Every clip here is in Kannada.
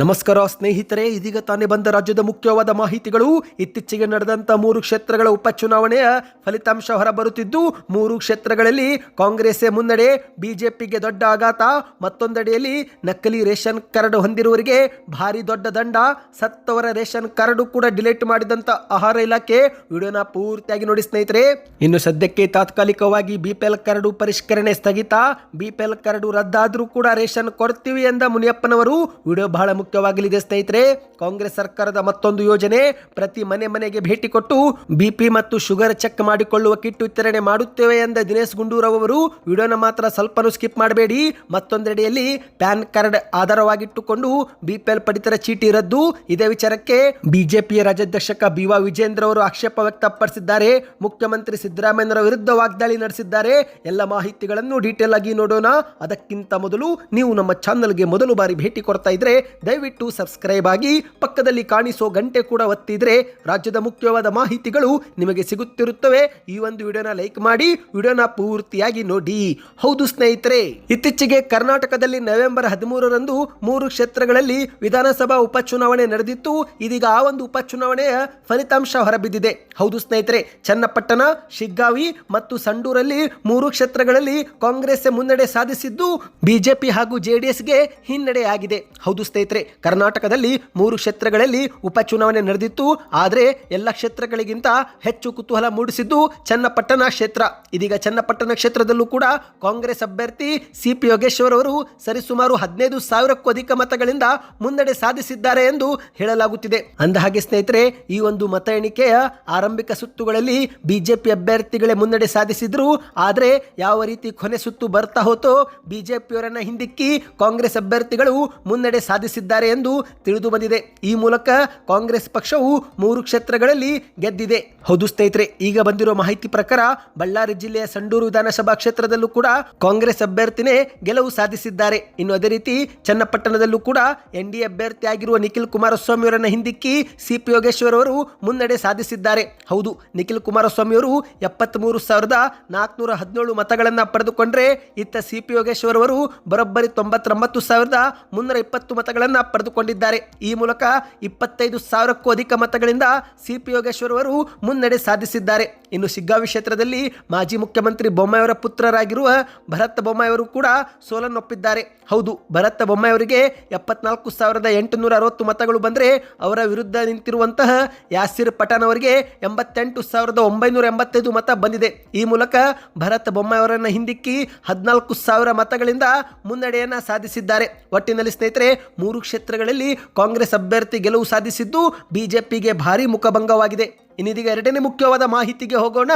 ನಮಸ್ಕಾರ ಸ್ನೇಹಿತರೆ, ಇದೀಗ ತಾನೇ ಬಂದ ರಾಜ್ಯದ ಮುಖ್ಯವಾದ ಮಾಹಿತಿಗಳು. ಇತ್ತೀಚೆಗೆ ನಡೆದಂತ ಮೂರು ಕ್ಷೇತ್ರಗಳ ಉಪಚುನಾವಣೆಯ ಫಲಿತಾಂಶ ಹೊರಬರುತ್ತಿದ್ದು, ಮೂರು ಕ್ಷೇತ್ರಗಳಲ್ಲಿ ಕಾಂಗ್ರೆಸ್ಸೇ ಮುನ್ನಡೆ, ಬಿಜೆಪಿಗೆ ದೊಡ್ಡ ಆಘಾತ, ಮತ್ತೊಂದೆಡೆಯಲ್ಲಿ ನಕಲಿ ರೇಷನ್ ಕಾರ್ಡ್ ಹೊಂದಿರುವವರಿಗೆ ಭಾರಿ ದೊಡ್ಡ ದಂಡ, ಸತ್ತವರ ರೇಷನ್ ಕಾರ್ಡ್ ಕೂಡ ಡಿಲೀಟ್ ಮಾಡಿದಂತ ಆಹಾರ ಇಲಾಖೆ. ವಿಡಿಯೋನ ಪೂರ್ತಿಯಾಗಿ ನೋಡಿ ಸ್ನೇಹಿತರೆ. ಇನ್ನು ಸದ್ಯಕ್ಕೆ ತಾತ್ಕಾಲಿಕವಾಗಿ ಬಿಪಿಎಲ್ ಕಾರ್ಡು ಪರಿಷ್ಕರಣೆ ಸ್ಥಗಿತ, ಬಿಪಿಎಲ್ ಕಾರ್ಡು ರದ್ದಾದ್ರೂ ಕೂಡ ರೇಷನ್ ಕೊಡ್ತೀವಿ ಎಂದ ಮುನಿಯಪ್ಪನವರು. ವಿಡಿಯೋ ಬಹಳ ಮುಖ್ಯವಾಗಲಿದೆ ಸ್ನೇಹಿತರೆ. ಕಾಂಗ್ರೆಸ್ ಸರ್ಕಾರದ ಮತ್ತೊಂದು ಯೋಜನೆ, ಪ್ರತಿ ಮನೆ ಮನೆಗೆ ಭೇಟಿ ಕೊಟ್ಟು ಬಿಪಿ ಮತ್ತು ಶುಗರ್ ಚೆಕ್ ಮಾಡಿಕೊಳ್ಳುವ ಕಿಟ್ ವಿತರಣೆ ಮಾಡುತ್ತೇವೆ ಎಂದ ದಿನೇಶ್ ಗುಂಡೂರಾವ್ ಅವರು. ವಿಡಿಯೋನ ಮಾತ್ರ ಸ್ವಲ್ಪನೂ ಸ್ಕಿಪ್ ಮಾಡಬೇಡಿ. ಮತ್ತೊಂದೆಡೆಯಲ್ಲಿ ಪ್ಯಾನ್ ಕಾರ್ಡ್ ಆಧಾರವಾಗಿಟ್ಟುಕೊಂಡು ಬಿಪಿಎಲ್ ಪಡಿತರ ಚೀಟಿ ರದ್ದು. ಇದೇ ವಿಚಾರಕ್ಕೆ ಬಿಜೆಪಿಯ ರಾಜ್ಯಾಧ್ಯಕ್ಷಕ ಬಿವಾ ವಿಜೇಂದ್ರ ಅವರು ಆಕ್ಷೇಪ ವ್ಯಕ್ತಪಡಿಸಿದ್ದಾರೆ. ಮುಖ್ಯಮಂತ್ರಿ ಸಿದ್ದರಾಮಯ್ಯರ ವಿರುದ್ಧ ವಾಗ್ದಾಳಿ ನಡೆಸಿದ್ದಾರೆ. ಎಲ್ಲ ಮಾಹಿತಿಗಳನ್ನು ಡೀಟೇಲ್ ಆಗಿ ನೋಡೋಣ. ಅದಕ್ಕಿಂತ ಮೊದಲು ನೀವು ನಮ್ಮ ಚಾನಲ್ಗೆ ಮೊದಲು ಬಾರಿ ಭೇಟಿ ಕೊಡ್ತಾ ಇದ್ರೆ ದಯವಿಟ್ಟು ಸಬ್ಸ್ಕ್ರೈಬ್ ಆಗಿ ಪಕ್ಕದಲ್ಲಿ ಕಾಣಿಸೋ ಗಂಟೆ ಕೂಡ ಒತ್ತಿದ್ರೆ ರಾಜ್ಯದ ಮುಖ್ಯವಾದ ಮಾಹಿತಿಗಳು ನಿಮಗೆ ಸಿಗುತ್ತಿರುತ್ತವೆ. ಈ ಒಂದು ವಿಡಿಯೋನ ಲೈಕ್ ಮಾಡಿ, ವಿಡಿಯೋನ ಪೂರ್ತಿಯಾಗಿ ನೋಡಿ. ಹೌದು ಸ್ನೇಹಿತರೆ, ಇತ್ತೀಚೆಗೆ ಕರ್ನಾಟಕದಲ್ಲಿ ನವೆಂಬರ್ ಹದಿಮೂರರಂದು ಮೂರು ಕ್ಷೇತ್ರಗಳಲ್ಲಿ ವಿಧಾನಸಭಾ ಉಪಚುನಾವಣೆ ನಡೆದಿತ್ತು. ಇದೀಗ ಆ ಒಂದು ಉಪಚುನಾವಣೆಯ ಫಲಿತಾಂಶ ಹೊರಬಿದ್ದಿದೆ. ಹೌದು ಸ್ನೇಹಿತರೆ, ಚನ್ನಪಟ್ಟಣ, ಶಿಗ್ಗಾವಿ ಮತ್ತು ಸಂಡೂರಲ್ಲಿ ಮೂರು ಕ್ಷೇತ್ರಗಳಲ್ಲಿ ಕಾಂಗ್ರೆಸ್ ಮುನ್ನಡೆ ಸಾಧಿಸಿದ್ದು, ಬಿಜೆಪಿ ಹಾಗೂ ಜೆಡಿಎಸ್ಗೆ ಹಿನ್ನಡೆಯಾಗಿದೆ ಹೌದು ಸ್ನೇಹಿತರೆ ಕರ್ನಾಟಕದಲ್ಲಿ ಮೂರು ಕ್ಷೇತ್ರಗಳಲ್ಲಿ ಉಪಚುನಾವಣೆ ನಡೆದಿತ್ತು. ಆದರೆ ಎಲ್ಲ ಕ್ಷೇತ್ರಗಳಿಗಿಂತ ಹೆಚ್ಚು ಕುತೂಹಲ ಮೂಡಿಸಿದ್ದು ಚನ್ನಪಟ್ಟಣ ಕ್ಷೇತ್ರ. ಇದೀಗ ಚನ್ನಪಟ್ಟಣ ಕ್ಷೇತ್ರದಲ್ಲೂ ಕೂಡ ಕಾಂಗ್ರೆಸ್ ಅಭ್ಯರ್ಥಿ ಸಿ ಪಿ ಯೋಗೇಶ್ವರ್ ಅವರು ಸರಿಸುಮಾರು ಹದಿನೈದು ಸಾವಿರಕ್ಕೂ ಅಧಿಕ ಮತಗಳಿಂದ ಮುನ್ನಡೆ ಸಾಧಿಸಿದ್ದಾರೆ ಎಂದು ಹೇಳಲಾಗುತ್ತಿದೆ. ಅಂದಹಾಗೆ ಸ್ನೇಹಿತರೆ, ಈ ಒಂದು ಮತ ಎಣಿಕೆಯ ಆರಂಭಿಕ ಸುತ್ತುಗಳಲ್ಲಿ ಬಿಜೆಪಿ ಅಭ್ಯರ್ಥಿಗಳೇ ಮುನ್ನಡೆ ಸಾಧಿಸಿದ್ರು. ಆದರೆ ಯಾವ ರೀತಿ ಕೊನೆ ಸುತ್ತು ಬರ್ತಾ ಹೋತೋ, ಬಿಜೆಪಿಯವರನ್ನ ಹಿಂದಿಕ್ಕಿ ಕಾಂಗ್ರೆಸ್ ಅಭ್ಯರ್ಥಿಗಳು ಮುನ್ನಡೆ ಸಾಧಿಸಿದ್ದಾರೆ. ಎಂದು ತಿಳಿದು ಬಂದಿದೆ. ಈ ಮೂಲಕ ಕಾಂಗ್ರೆಸ್ ಪಕ್ಷವು ಮೂರು ಕ್ಷೇತ್ರಗಳಲ್ಲಿ ಗೆದ್ದಿದೆ. ಹೌದು ಸ್ನೇಹಿತರೆ, ಈಗ ಬಂದಿರೋ ಮಾಹಿತಿ ಪ್ರಕಾರ ಬಳ್ಳಾರಿ ಜಿಲ್ಲೆಯ ಸಂಡೂರು ವಿಧಾನಸಭಾ ಕ್ಷೇತ್ರದಲ್ಲೂ ಕೂಡ ಕಾಂಗ್ರೆಸ್ ಅಭ್ಯರ್ಥಿನೇ ಗೆಲುವು ಸಾಧಿಸಿದ್ದಾರೆ. ಇನ್ನು ಅದೇ ರೀತಿ ಚನ್ನಪಟ್ಟಣದಲ್ಲೂ ಕೂಡ ಎನ್ ಡಿ ಅಭ್ಯರ್ಥಿಯಾಗಿರುವ ನಿಖಿಲ್ ಕುಮಾರಸ್ವಾಮಿ ಅವರನ್ನ ಹಿಂದಿಕ್ಕಿ ಸಿಪಿ ಯೋಗೇಶ್ವರ್ ಅವರು ಮುನ್ನಡೆ ಸಾಧಿಸಿದ್ದಾರೆ. ಹೌದು, ನಿಖಿಲ್ ಕುಮಾರಸ್ವಾಮಿ ಅವರು ಎಪ್ಪತ್ಮೂರು ಸಾವಿರದ ನಾಲ್ಕುನೂರ ಹದಿನೇಳು ಮತಗಳನ್ನು ಪಡೆದುಕೊಂಡ್ರೆ, ಇತ್ತ ಸಿಪಿ ಯೋಗೇಶ್ವರ್ ಅವರು ಬರೋಬ್ಬರಿ ತೊಂಬತ್ತೊಂಬತ್ತು ಸಾವಿರದ ಮುನ್ನೂರ ಇಪ್ಪತ್ತು ಮತಗಳನ್ನ ಪಡೆದುಕೊಂಡಿದ್ದಾರೆ. ಈ ಮೂಲಕ ಇಪ್ಪತ್ತೈದು ಸಾವಿರಕ್ಕೂ ಅಧಿಕ ಮತಗಳಿಂದ ಸಿ ಪಿ ಯೋಗೇಶ್ವರ್ ಅವರು ಮುನ್ನಡೆ ಸಾಧಿಸಿದ್ದಾರೆ. ಇನ್ನು ಸಿಗ್ಗಾವಿ ಕ್ಷೇತ್ರದಲ್ಲಿ ಮಾಜಿ ಮುಖ್ಯಮಂತ್ರಿ ಬೊಮ್ಮಾಯಿಯವರ ಪುತ್ರರಾಗಿರುವ ಭರತ್ ಬೊಮ್ಮಾಯಿಯವರು ಕೂಡ ಸೋಲನ್ನೊಪ್ಪಿದ್ದಾರೆ. ಹೌದು, ಭರತ್ ಬೊಮ್ಮಾಯಿಯವರಿಗೆ ಎಪ್ಪತ್ನಾಲ್ಕು ಸಾವಿರದ ಎಂಟುನೂರ ಅರವತ್ತು ಮತಗಳು ಬಂದರೆ ಅವರ ವಿರುದ್ಧ ನಿಂತಿರುವಂತಹ ಯಾಸಿರ್ ಪಠಾಣ್ ಅವರಿಗೆ ಎಂಬತ್ತೆಂಟು ಸಾವಿರದ ಒಂಬೈನೂರ ಎಂಬತ್ತೈದು ಮತ ಬಂದಿದೆ. ಈ ಮೂಲಕ ಭರತ್ ಬೊಮ್ಮಾಯಿಯವರನ್ನು ಹಿಂದಿಕ್ಕಿ ಹದಿನಾಲ್ಕು ಸಾವಿರ ಮತಗಳಿಂದ ಮುನ್ನಡೆಯನ್ನು ಸಾಧಿಸಿದ್ದಾರೆ. ಒಟ್ಟಿನಲ್ಲಿ ಸ್ನೇಹಿತರೆ, ಮೂರು ಕ್ಷೇತ್ರಗಳಲ್ಲಿ ಕಾಂಗ್ರೆಸ್ ಅಭ್ಯರ್ಥಿ ಗೆಲುವು ಸಾಧಿಸಿದ್ದು ಬಿಜೆಪಿಗೆ ಭಾರಿ ಮುಖಭಂಗವಾಗಿದೆ. ಇನ್ನಿದೀಗ ಎರಡನೇ ಮುಖ್ಯವಾದ ಮಾಹಿತಿಗೆ ಹೋಗೋಣ.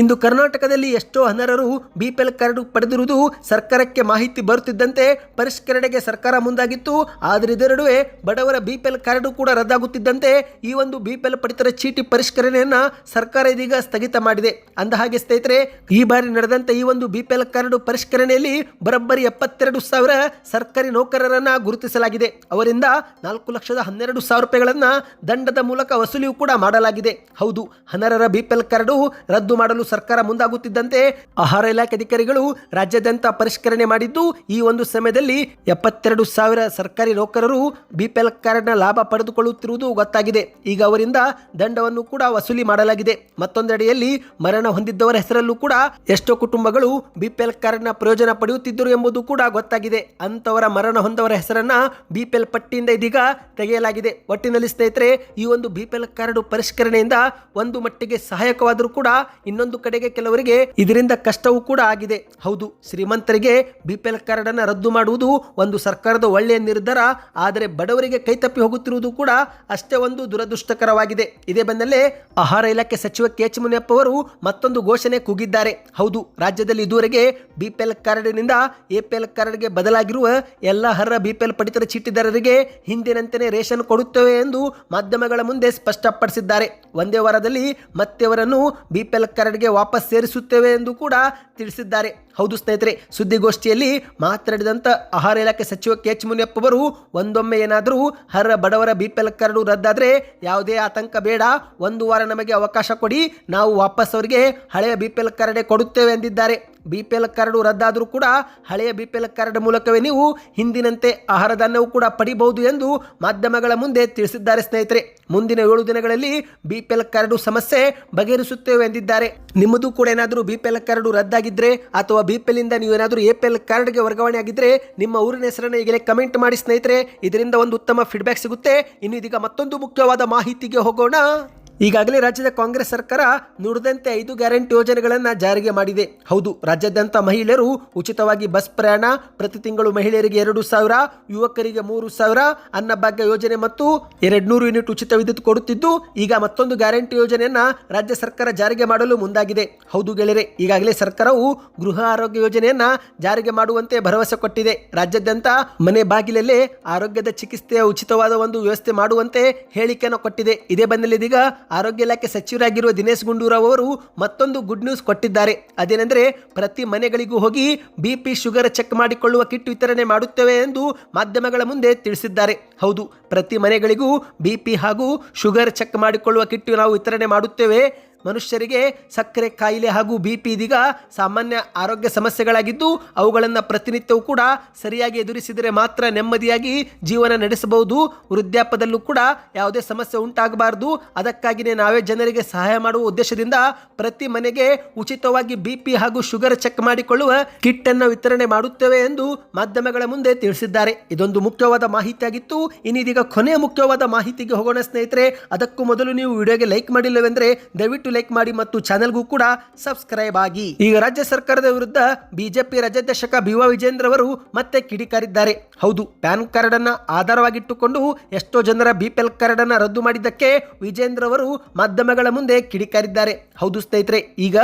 ಇಂದು ಕರ್ನಾಟಕದಲ್ಲಿ ಎಷ್ಟೋ ಅನರ್ಹರು ಬಿಪಿಎಲ್ ಕಾರ್ಡ್ ಪಡೆದಿರುವುದು ಸರ್ಕಾರಕ್ಕೆ ಮಾಹಿತಿ ಬರುತ್ತಿದ್ದಂತೆ ಪರಿಷ್ಕರಣೆಗೆ ಸರ್ಕಾರ ಮುಂದಾಗಿತ್ತು. ಆದರೆ ನಡುವೆ ಬಡವರ ಬಿಪಿಎಲ್ ಕಾರ್ಡ್ ಕೂಡ ರದ್ದಾಗುತ್ತಿದ್ದಂತೆ ಈ ಒಂದು ಬಿಪಿಎಲ್ ಪಡಿತರ ಚೀಟಿ ಪರಿಷ್ಕರಣೆಯನ್ನು ಸರ್ಕಾರ ಇದೀಗ ಸ್ಥಗಿತ ಮಾಡಿದೆ. ಅಂದ ಹಾಗೆ ಸ್ನೇಹಿತರೆ, ಈ ಬಾರಿ ನಡೆದಂತೆ ಈ ಒಂದು ಬಿಪಿಎಲ್ ಕಾರ್ಡ್ ಪರಿಷ್ಕರಣೆಯಲ್ಲಿ ಬರೋಬ್ಬರಿ ಎಪ್ಪತ್ತೆರಡು ಸಾವಿರ ಸರ್ಕಾರಿ ನೌಕರರನ್ನ ಗುರುತಿಸಲಾಗಿದೆ. ಅವರಿಂದ ನಾಲ್ಕು ಲಕ್ಷದ ಹನ್ನೆರಡು ಸಾವಿರ ರೂಪಾಯಿಗಳನ್ನ ದಂಡದ ಮೂಲಕ ವಸೂಲಿಯೂ ಕೂಡ ಮಾಡಲಾಗಿದೆ. ಹೌದು, ಹನರರ ಬಿಪಿಎಲ್ ಕಾರ್ಡು ರದ್ದು ಮಾಡಲು ಸರ್ಕಾರ ಮುಂದಾಗುತ್ತಿದ್ದಂತೆ ಆಹಾರ ಇಲಾಖೆ ಅಧಿಕಾರಿಗಳು ರಾಜ್ಯಾದ್ಯಂತ ಪರಿಷ್ಕರಣೆ ಮಾಡಿದ್ದು, ಈ ಒಂದು ಸಮಯದಲ್ಲಿ ಎಪ್ಪತ್ತೆರಡು ಸಾವಿರ ಸರ್ಕಾರಿ ನೌಕರರು ಬಿಪಿಎಲ್ ಕಾರ್ಡ್ನ ಲಾಭ ಪಡೆದುಕೊಳ್ಳುತ್ತಿರುವುದು ಗೊತ್ತಾಗಿದೆ. ಈಗ ಅವರಿಂದ ದಂಡವನ್ನು ಕೂಡ ವಸೂಲಿ ಮಾಡಲಾಗಿದೆ. ಮತ್ತೊಂದೆಡೆಯಲ್ಲಿ ಮರಣ ಹೊಂದಿದ್ದವರ ಹೆಸರಲ್ಲೂ ಕೂಡ ಎಷ್ಟೋ ಕುಟುಂಬಗಳು ಬಿಪಿಎಲ್ ಕಾರ್ಡ್ನ ಪ್ರಯೋಜನ ಪಡೆಯುತ್ತಿದ್ದರು ಎಂಬುದು ಕೂಡ ಗೊತ್ತಾಗಿದೆ. ಅಂತವರ ಮರಣ ಹೊಂದವರ ಹೆಸರನ್ನ ಬಿಪಿಎಲ್ ಪಟ್ಟಿಯಿಂದ ಇದೀಗ ತೆಗೆಯಲಾಗಿದೆ. ಒಟ್ಟಿನಲ್ಲಿ ಸ್ನೇಹಿತರೆ, ಈ ಒಂದು ಬಿಪಿಎಲ್ ಕಾರ್ಡ್ ಪರಿಷ್ಕರಣೆಯಿಂದ ಒಂದು ಮಟ್ಟಿಗೆ ಸಹಾಯಕವಾದರೂ ಕೂಡ ಇನ್ನೊಂದು ಕಡೆಗೆ ಕೆಲವರಿಗೆ ಇದರಿಂದ ಕಷ್ಟವೂ ಕೂಡ ಆಗಿದೆ. ಹೌದು, ಶ್ರೀಮಂತರಿಗೆ ಬಿಪಿಎಲ್ ಕಾರ್ಡ್ ಅನ್ನ ರದ್ದು ಮಾಡುವುದು ಒಂದು ಸರ್ಕಾರದ ಒಳ್ಳೆಯ ನಿರ್ಧಾರ, ಆದರೆ ಬಡವರಿಗೆ ಕೈತಪ್ಪಿ ಹೋಗುತ್ತಿರುವುದು ಕೂಡ ಅಷ್ಟೇ ಒಂದು ದುರದೃಷ್ಟಕರವಾಗಿದೆ. ಇದೇ ಬೆನ್ನಲ್ಲೇ ಆಹಾರ ಇಲಾಖೆ ಸಚಿವ ಕೆ ಮುನಿಯಪ್ಪ ಅವರು ಮತ್ತೊಂದು ಘೋಷಣೆ ಕೂಗಿದ್ದಾರೆ. ಹೌದು, ರಾಜ್ಯದಲ್ಲಿ ಇದುವರೆಗೆ ಬಿಪಿಎಲ್ ಕಾರ್ಡ್ನಿಂದ ಎಪಿಎಲ್ ಕಾರ್ಡ್ಗೆ ಬದಲಾಗಿರುವ ಎಲ್ಲ ಅರ್ಹ ಬಿಪಿಎಲ್ ಪಡಿತರ ಚೀಟಿದಾರರಿಗೆ ಹಿಂದಿನಂತೆಯೇ ರೇಷನ್ ಕೊಡುತ್ತೇವೆ ಎಂದು ಮಾಧ್ಯಮಗಳ ಮುಂದೆ ಸ್ಪಷ್ಟಪಡಿಸಿದ್ದಾರೆ. ಒಂದೇ ವಾರದಲ್ಲಿ ಮತ್ತೆ ಅವರನ್ನು ಬಿಪಿಎಲ್ ಕಾರ್ಡ್ಗೆ ವಾಪಸ್ ಸೇರಿಸುತ್ತೇವೆ ಎಂದು ಕೂಡ ತಿಳಿಸಿದ್ದಾರೆ. ಹೌದು ಸ್ನೇಹಿತರೆ, ಸುದ್ದಿಗೋಷ್ಠಿಯಲ್ಲಿ ಮಾತನಾಡಿದಂಥ ಆಹಾರ ಇಲಾಖೆ ಸಚಿವ ಕೆ ಎಚ್ ಮುನಿಯಪ್ಪ ಅವರು ಒಂದೊಮ್ಮೆ ಏನಾದರೂ ಹರ ಬಡವರ ಬಿ ಪಿ ಎಲ್ ಕಾರ್ಡು ರದ್ದಾದರೆ ಯಾವುದೇ ಆತಂಕ ಬೇಡ. ಒಂದು ವಾರ ನಮಗೆ ಅವಕಾಶ ಕೊಡಿ. ನಾವು ವಾಪಸ್ ಅವರಿಗೆ ಹಳೆಯ ಬಿ ಪಿ ಎಲ್ ಕಾರ್ಡೆ ಕೊಡುತ್ತೇವೆ ಎಂದಿದ್ದಾರೆ. ಬಿ ಪಿ ಎಲ್ ಕಾರ್ಡು ರದ್ದಾದರೂ ಕೂಡ ಹಳೆಯ ಬಿ ಪಿ ಎಲ್ ಕಾರ್ಡ್ ಮೂಲಕವೇ ನೀವು ಹಿಂದಿನಂತೆ ಆಹಾರ ಧಾನ್ಯವು ಕೂಡ ಪಡಿಬಹುದು ಎಂದು ಮಾಧ್ಯಮಗಳ ಮುಂದೆ ತಿಳಿಸಿದ್ದಾರೆ ಸ್ನೇಹಿತರೆ. ಮುಂದಿನ ಏಳು ದಿನಗಳಲ್ಲಿ ಬಿ ಪಿ ಎಲ್ ಕಾರ್ಡು ಸಮಸ್ಯೆ ಬಗೆಹರಿಸುತ್ತೇವೆ ಎಂದಿದ್ದಾರೆ. ನಿಮ್ಮದು ಕೂಡ ಏನಾದರೂ ಬಿ ಪಿ ಎಲ್ ಕಾರ್ಡು ರದ್ದಾಗಿದ್ರೆ ಅಥವಾ ಬಿ ಪಿ ಎಲ್ ಇಂದ ನೀವು ಏನಾದರೂ ಎ ಪಿ ಎಲ್ ಕಾರ್ಡ್ಗೆ ವರ್ಗಾವಣೆ ಆಗಿದ್ರೆ ನಿಮ್ಮ ಊರಿನ ಹೆಸರನ್ನು ಈಗಲೇ ಕಮೆಂಟ್ ಮಾಡಿ ಸ್ನೇಹಿತರೆ. ಇದರಿಂದ ಒಂದು ಉತ್ತಮ ಫೀಡ್ಬ್ಯಾಕ್ ಸಿಗುತ್ತೆ. ಇನ್ನು ಇದೀಗ ಮತ್ತೊಂದು ಮುಖ್ಯವಾದ ಮಾಹಿತಿಗೆ ಹೋಗೋಣ. ಈಗಾಗಲೇ ರಾಜ್ಯದ ಕಾಂಗ್ರೆಸ್ ಸರ್ಕಾರ ನುಡಿದಂತೆ ಐದು ಗ್ಯಾರಂಟಿ ಯೋಜನೆಗಳನ್ನು ಜಾರಿಗೆ ಮಾಡಿದೆ. ಹೌದು, ರಾಜ್ಯಾದ್ಯಂತ ಮಹಿಳೆಯರು ಉಚಿತವಾಗಿ ಬಸ್ ಪ್ರಯಾಣ, ಪ್ರತಿ ತಿಂಗಳು ಮಹಿಳೆಯರಿಗೆ ಎರಡು ಸಾವಿರ, ಯುವಕರಿಗೆ ಮೂರು ಸಾವಿರ, ಅನ್ನಭಾಗ್ಯ ಯೋಜನೆ ಮತ್ತು ಎರಡ್ನೂರು ಯೂನಿಟ್ ಉಚಿತ ವಿದ್ಯುತ್ ಕೊಡುತ್ತಿದ್ದು, ಈಗ ಮತ್ತೊಂದು ಗ್ಯಾರಂಟಿ ಯೋಜನೆಯನ್ನ ರಾಜ್ಯ ಸರ್ಕಾರ ಜಾರಿಗೆ ಮಾಡಲು ಮುಂದಾಗಿದೆ. ಹೌದು ಗೆಳೆಯರೆ, ಈಗಾಗಲೇ ಸರ್ಕಾರವು ಗೃಹ ಆರೋಗ್ಯ ಯೋಜನೆಯನ್ನ ಜಾರಿಗೆ ಮಾಡುವಂತೆ ಭರವಸೆ ಕೊಟ್ಟಿದೆ. ರಾಜ್ಯಾದ್ಯಂತ ಮನೆ ಬಾಗಿಲಲ್ಲೇ ಆರೋಗ್ಯದ ಚಿಕಿತ್ಸೆಯ ಉಚಿತವಾದ ಒಂದು ವ್ಯವಸ್ಥೆ ಮಾಡುವಂತೆ ಹೇಳಿಕೆಯನ್ನು ಕೊಟ್ಟಿದೆ. ಇದೇ ಬಂದಲ್ಲಿ ಇದೀಗ ಆರೋಗ್ಯ ಇಲಾಖೆ ಸಚಿವರಾಗಿರುವ ದಿನೇಶ್ ಗುಂಡೂರಾವ್ ಅವರು ಮತ್ತೊಂದು ಗುಡ್ ನ್ಯೂಸ್ ಕೊಟ್ಟಿದ್ದಾರೆ. ಅದೇನೆಂದರೆ ಪ್ರತಿ ಮನೆಗಳಿಗೂ ಹೋಗಿ ಬಿ ಪಿ ಶುಗರ್ ಚೆಕ್ ಮಾಡಿಕೊಳ್ಳುವ ಕಿಟ್ ವಿತರಣೆ ಮಾಡುತ್ತೇವೆ ಎಂದು ಮಾಧ್ಯಮಗಳ ಮುಂದೆ ತಿಳಿಸಿದ್ದಾರೆ. ಹೌದು, ಪ್ರತಿ ಮನೆಗಳಿಗೂ ಬಿ ಪಿ ಹಾಗೂ ಶುಗರ್ ಚೆಕ್ ಮಾಡಿಕೊಳ್ಳುವ ಕಿಟ್ ನಾವು ವಿತರಣೆ ಮಾಡುತ್ತೇವೆ. ಮನುಷ್ಯರಿಗೆ ಸಕ್ಕರೆ ಕಾಯಿಲೆ ಹಾಗೂ ಬಿ ಪಿ ಇದೀಗ ಸಾಮಾನ್ಯ ಆರೋಗ್ಯ ಸಮಸ್ಯೆಗಳಾಗಿದ್ದು, ಅವುಗಳನ್ನು ಪ್ರತಿನಿತ್ಯವೂ ಕೂಡ ಸರಿಯಾಗಿ ಎದುರಿಸಿದರೆ ಮಾತ್ರ ನೆಮ್ಮದಿಯಾಗಿ ಜೀವನ ನಡೆಸಬಹುದು. ವೃದ್ಧಾಪದಲ್ಲೂ ಕೂಡ ಯಾವುದೇ ಸಮಸ್ಯೆ ಉಂಟಾಗಬಾರದು. ಅದಕ್ಕಾಗಿಯೇ ನಾವೇ ಜನರಿಗೆ ಸಹಾಯ ಮಾಡುವ ಉದ್ದೇಶದಿಂದ ಪ್ರತಿ ಮನೆಗೆ ಉಚಿತವಾಗಿ ಬಿ ಪಿ ಹಾಗೂ ಶುಗರ್ ಚೆಕ್ ಮಾಡಿಕೊಳ್ಳುವ ಕಿಟ್ ಅನ್ನು ವಿತರಣೆ ಮಾಡುತ್ತೇವೆ ಎಂದು ಮಾಧ್ಯಮಗಳ ಮುಂದೆ ತಿಳಿಸಿದ್ದಾರೆ. ಇದೊಂದು ಮುಖ್ಯವಾದ ಮಾಹಿತಿಯಾಗಿತ್ತು. ಇನ್ನಿದೀಗ ಕೊನೆಯ ಮುಖ್ಯವಾದ ಮಾಹಿತಿಗೆ ಹೋಗೋಣ ಸ್ನೇಹಿತರೆ. ಅದಕ್ಕೂ ಮೊದಲು ನೀವು ವಿಡಿಯೋಗೆ ಲೈಕ್ ಮಾಡಿಲ್ಲವೆಂದರೆ ದಯವಿಟ್ಟು ಲೈಕ್ ಮಾಡಿ ಮತ್ತು ಚಾನೆಲ್ಗೂ ಕೂಡ ಸಬ್ಸ್ಕ್ರೈಬ್ ಆಗಿ. ಈಗ ರಾಜ್ಯ ಸರ್ಕಾರದ ವಿರುದ್ಧ ಬಿಜೆಪಿ ರಾಜ್ಯಾಧ್ಯಕ್ಷಕ ಬಿ ವಿಜೇಂದ್ರ ಅವರು ಮತ್ತೆ ಕಿಡಿಕಾರಿದ್ದಾರೆ. ಹೌದು, ಪ್ಯಾನ್ ಕಾರ್ಡ್ ಅನ್ನ ಆಧಾರವಾಗಿಟ್ಟುಕೊಂಡು ಎಷ್ಟೋ ಜನರ ಬಿಪಿಎಲ್ ಕಾರ್ಡ್ ಅನ್ನ ರದ್ದು ಮಾಡಿದ್ದಕ್ಕೆ ವಿಜೇಂದ್ರ ಅವರು ಮಾಧ್ಯಮಗಳ ಮುಂದೆ ಕಿಡಿಕಾರಿದ್ದಾರೆ. ಹೌದು ಸ್ನೇಹಿತರೆ, ಈಗ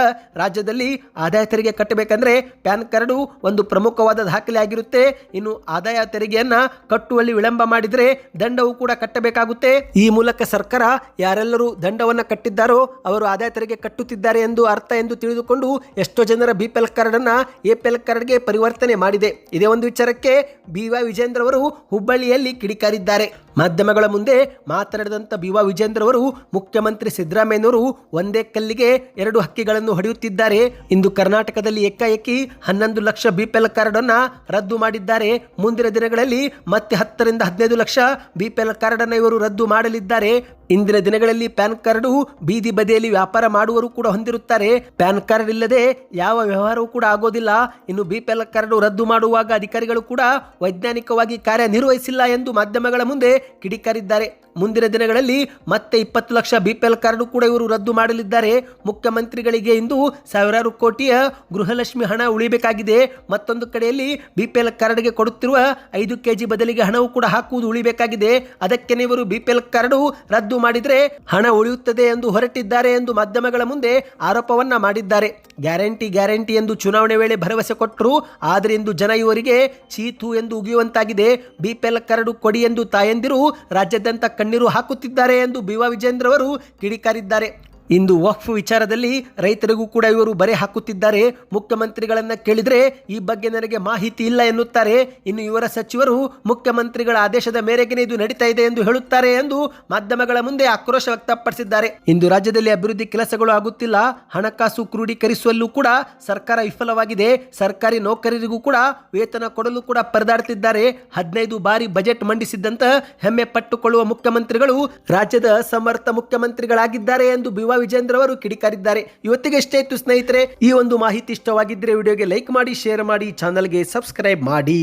ರಾಜ್ಯದಲ್ಲಿ ಆದಾಯ ತೆರಿಗೆ ಕಟ್ಟಬೇಕಂದ್ರೆ ಪ್ಯಾನ್ ಕಾರ್ಡು ಒಂದು ಪ್ರಮುಖವಾದ ದಾಖಲೆ ಆಗಿರುತ್ತೆ. ಇನ್ನು ಆದಾಯ ತೆರಿಗೆಯನ್ನ ಕಟ್ಟುವಲ್ಲಿ ವಿಳಂಬ ಮಾಡಿದರೆ ದಂಡವು ಕೂಡ ಕಟ್ಟಬೇಕಾಗುತ್ತೆ. ಈ ಮೂಲಕ ಸರ್ಕಾರ ಯಾರೆಲ್ಲರೂ ದಂಡವನ್ನ ಕಟ್ಟಿದ್ದಾರೋ ಅವರು ಆದಾಯ ತೆರಿಗೆ ಕಟ್ಟುತ್ತಿದ್ದಾರೆ ಎಂದು ಅರ್ಥ ಎಂದು ತಿಳಿದುಕೊಂಡು ಎಷ್ಟೋ ಜನರ ಬಿ ಪಿ ಎಲ್ ಕಾರ್ಡ್ ಅನ್ನ ಎ ಪಿ ಎಲ್ ಕಾರ್ಡ್ಗೆ ಪರಿವರ್ತನೆ ಮಾಡಿದೆ. ಇದೇ ಒಂದು ವಿಚಾರಕ್ಕೆ ಬಿ ವೈ ವಿಜೇಂದ್ರ ಅವರು ಹುಬ್ಬಳ್ಳಿಯಲ್ಲಿ ಕಿಡಿಕಾರಿದ್ದಾರೆ. ಮಾಧ್ಯಮಗಳ ಮುಂದೆ ಮಾತನಾಡಿದಂಥ ಬಿ ವೈ ವಿಜೇಂದ್ರ ಅವರು ಮುಖ್ಯಮಂತ್ರಿ ಸಿದ್ದರಾಮಯ್ಯನವರು ಒಂದೇ ಕಲ್ಲಿಗೆ ಎರಡು ಹಕ್ಕಿಗಳನ್ನು ಹೊಡೆಯುತ್ತಿದ್ದಾರೆ. ಇಂದು ಕರ್ನಾಟಕದಲ್ಲಿ ಏಕಾಏಕಿ ಹನ್ನೊಂದು ಲಕ್ಷ ಬಿ ಪಿ ಎಲ್ ಕಾರ್ಡ್ ಅನ್ನ ರದ್ದು ಮಾಡಿದ್ದಾರೆ. ಮುಂದಿನ ದಿನಗಳಲ್ಲಿ ಮತ್ತೆ ಹತ್ತರಿಂದ ಹದಿನೈದು ಲಕ್ಷ ಬಿ ಪಿ ಎಲ್ ಕಾರ್ಡ್ ಇವರು ರದ್ದು ಮಾಡಲಿದ್ದಾರೆ. ಇಂದಿನ ದಿನಗಳಲ್ಲಿ ಪ್ಯಾನ್ ಕಾರ್ಡ್ ಬೀದಿ ಬದಿಯಲ್ಲಿ ವ್ಯಾಪಾರ ಮಾಡುವರು ಕೂಡ ಹೊಂದಿರುತ್ತಾರೆ. ಪ್ಯಾನ್ ಕಾರ್ಡ್ ಇಲ್ಲದೆ ಯಾವ ವ್ಯವಹಾರವೂ ಕೂಡ ಆಗೋದಿಲ್ಲ. ಇನ್ನು ಬಿ ಪಿ ಎಲ್ ಕಾರ್ಡ್ ರದ್ದು ಮಾಡುವಾಗ ಅಧಿಕಾರಿಗಳು ಕೂಡ ವೈಜ್ಞಾನಿಕವಾಗಿ ಕಾರ್ಯನಿರ್ವಹಿಸಿಲ್ಲ ಎಂದು ಮಾಧ್ಯಮಗಳ ಮುಂದೆ ಕಿಡಿಕಾರಿದ್ದಾರೆ. ಮುಂದಿನ ದಿನಗಳಲ್ಲಿ ಮತ್ತೆ ಇಪ್ಪತ್ತು ಲಕ್ಷ ಬಿ ಪಿ ಎಲ್ ಕಾರ್ಡು ಕೂಡ ಇವರು ರದ್ದು ಮಾಡಲಿದ್ದಾರೆ. ಮುಖ್ಯಮಂತ್ರಿಗಳಿಗೆ ಇಂದು ಸಾವಿರಾರು ಕೋಟಿಯ ಗೃಹಲಕ್ಷ್ಮಿ ಹಣ ಉಳಿಬೇಕಾಗಿದೆ. ಮತ್ತೊಂದು ಕಡೆಯಲ್ಲಿ ಬಿ ಪಿ ಎಲ್ ಕಾರ್ಡ್ಗೆ ಕೊಡುತ್ತಿರುವ ಐದು ಕೆಜಿ ಬದಲಿಗೆ ಹಣವು ಕೂಡ ಹಾಕುವುದು ಉಳಿಬೇಕಾಗಿದೆ. ಅದಕ್ಕೆ ಇವರು ಬಿ ಪಿ ಎಲ್ ಕಾರ್ಡು ರದ್ದು ಮಾಡಿದ್ರೆ ಹಣ ಉಳಿಯುತ್ತದೆ ಎಂದು ಹೊರಟಿದ್ದಾರೆ ಎಂದು ಮಾಧ್ಯಮಗಳ ಮುಂದೆ ಆರೋಪವನ್ನ ಮಾಡಿದ್ದಾರೆ. ಗ್ಯಾರಂಟಿ ಗ್ಯಾರಂಟಿ ಎಂದು ಚುನಾವಣೆ ವೇಳೆ ಭರವಸೆ ಕೊಟ್ಟರು. ಆದರೆ ಇಂದು ಜನ ಇವರಿಗೆ ಚೀತು ಎಂದು ಉಗಿಯುವಂತಾಗಿದೆ. ಬಿಪಿಎಲ್ ಕರಡು ಕೊಡಿ ಎಂದು ತಾಯಂದಿರು ರಾಜ್ಯಾದ್ಯಂತ ಕಣ್ಣೀರು ಹಾಕುತ್ತಿದ್ದಾರೆ ಎಂದು ಬಿವಾ ವಿಜೇಂದ್ರ ಅವರು ಕಿಡಿಕಾರಿದ್ದಾರೆ. ಇಂದು ವಕ್ಫ್ ವಿಚಾರದಲ್ಲಿ ರೈತರಿಗೂ ಕೂಡ ಇವರು ಬರೆ ಹಾಕುತ್ತಿದ್ದಾರೆ. ಮುಖ್ಯಮಂತ್ರಿಗಳನ್ನ ಕೇಳಿದ್ರೆ ಈ ಬಗ್ಗೆ ನನಗೆ ಮಾಹಿತಿ ಇಲ್ಲ ಎನ್ನುತ್ತಾರೆ. ಇನ್ನು ಇವರ ಸಚಿವರು ಮುಖ್ಯಮಂತ್ರಿಗಳ ಆದೇಶದ ಮೇರೆಗೆ ಇದು ನಡೀತಾ ಇದೆ ಎಂದು ಹೇಳುತ್ತಾರೆ ಎಂದು ಮಾಧ್ಯಮಗಳ ಮುಂದೆ ಆಕ್ರೋಶ ವ್ಯಕ್ತಪಡಿಸಿದ್ದಾರೆ. ಇಂದು ರಾಜ್ಯದಲ್ಲಿ ಅಭಿವೃದ್ಧಿ ಕೆಲಸಗಳು ಆಗುತ್ತಿಲ್ಲ. ಹಣಕಾಸು ಕ್ರೋಢೀಕರಿಸುವಲ್ಲೂ ಕೂಡ ಸರ್ಕಾರ ವಿಫಲವಾಗಿದೆ. ಸರ್ಕಾರಿ ನೌಕರರಿಗೂ ಕೂಡ ವೇತನ ಕೊಡಲು ಕೂಡ ಪರದಾಡುತ್ತಿದ್ದಾರೆ. ಹದಿನೈದು ಬಾರಿ ಬಜೆಟ್ ಮಂಡಿಸಿದ್ದಂತಹ ಹೆಮ್ಮೆ ಪಟ್ಟುಕೊಳ್ಳುವ ಮುಖ್ಯಮಂತ್ರಿಗಳು ರಾಜ್ಯದ ಸಮರ್ಥ ಮುಖ್ಯಮಂತ್ರಿಗಳಾಗಿದ್ದಾರೆ ಎಂದು ಬಿವಾ ವಿಜೇಂದ್ರ ಅವರು ಕಿಡಿಕಾರಿದ್ದಾರೆ. ಇವತ್ತಿಗೆ ಎಷ್ಟೇ ಇತ್ತು ಸ್ನೇಹಿತರೆ, ಈ ಒಂದು ಮಾಹಿತಿ ಇಷ್ಟವಾಗಿದ್ದರೆ ವಿಡಿಯೋಗೆ ಲೈಕ್ ಮಾಡಿ, ಶೇರ್ ಮಾಡಿ, ಚಾನಲ್ಗೆ ಸಬ್ಸ್ಕ್ರೈಬ್ ಮಾಡಿ.